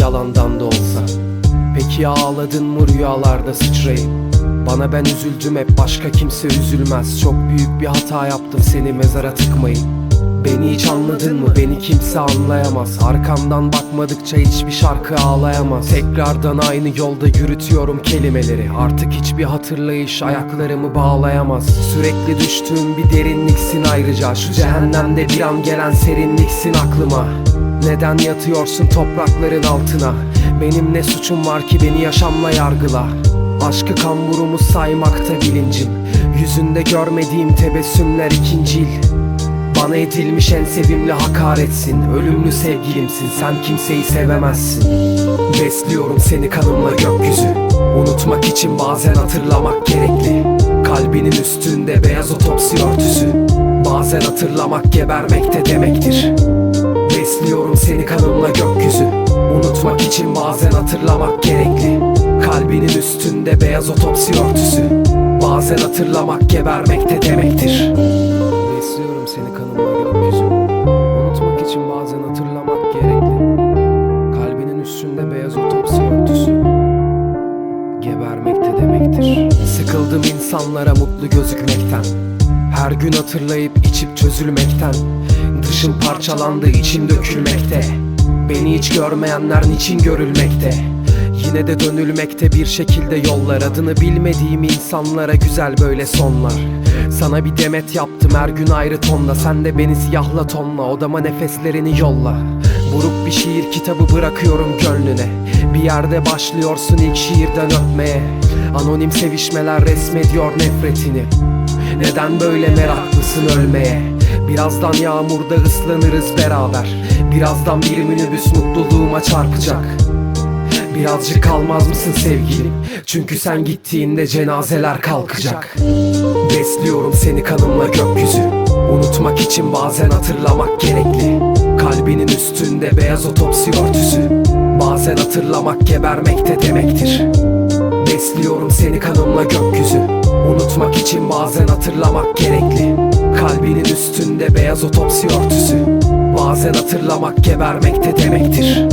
yalandan da olsa? Peki ağladın mı rüyalarda sıçrayıp? Bana ben üzüldüm hep başka kimse üzülmez. Çok büyük bir hata yaptım seni mezara tıkmayıp. Beni hiç anladın mı? Beni kimse anlayamaz. Arkamdan bakmadıkça hiçbir şarkı ağlayamaz. Tekrardan aynı yolda yürütüyorum kelimeleri. Artık hiçbir hatırlayış ayaklarımı bağlayamaz. Sürekli düştüğüm bir derinliksin ayrıca. Şu cehennemde bir an gelen serinliksin aklıma neden yatıyorsun toprakların altına? Benim ne suçum var ki beni yaşamla yargıla? Aşkı kamburumu saymakta bilincim. Yüzünde görmediğim tebessümler ikincil. Bana edilmiş en sevimli hakaretsin. Ölümlü sevgilimsin. Sen kimseyi sevemezsin. Besliyorum seni kanımla gökyüzü. Unutmak için bazen hatırlamak gerekli. Kalbinin üstünde beyaz otopsi örtüsü. Bazen hatırlamak gebermekte demektir Kalbinin üstünde beyaz otopsi örtüsü. Bazen hatırlamak gebermekte demektir. Besliyorum seni kanımla gökyüzü. Unutmak için bazen hatırlamak gerekli. Kalbinin üstünde beyaz otopsi örtüsü. Gebermekte demektir. Sıkıldım insanlara mutlu gözükmekten. Her gün hatırlayıp içip çözülmekten. Dışım parçalandı içim dökülmekte. Beni hiç görmeyenler niçin görülmekte Yine de dönülmekte bir şekilde yollar. Adını bilmediğim insanlara güzel böyle sonlar. Sana bir demet yaptım her gün ayrı tonla. Sen de beni siyahla tonla. Odama nefeslerini yolla. Buruk bir şiir kitabı bırakıyorum gönlüne. Bir yerde başlıyorsun ilk şiirden öpmeye. Anonim sevişmeler resmediyor nefretini. Neden böyle meraklısın ölmeye? Birazdan yağmurda ıslanırız beraber. Birazdan bir minibüs mutluluğuma çarpacak Birazcık kalmaz mısın sevgilim? Çünkü sen gittiğinde cenazeler kalkacak. Besliyorum seni kanımla gökyüzü. Unutmak için bazen hatırlamak gerekli. Kalbinin üstünde beyaz otopsi örtüsü. Bazen hatırlamak gebermekte demektir. Besliyorum seni kanımla gökyüzü. Unutmak için bazen hatırlamak gerekli. Kalbinin üstünde beyaz otopsi örtüsü. Bazen hatırlamak gebermekte demektir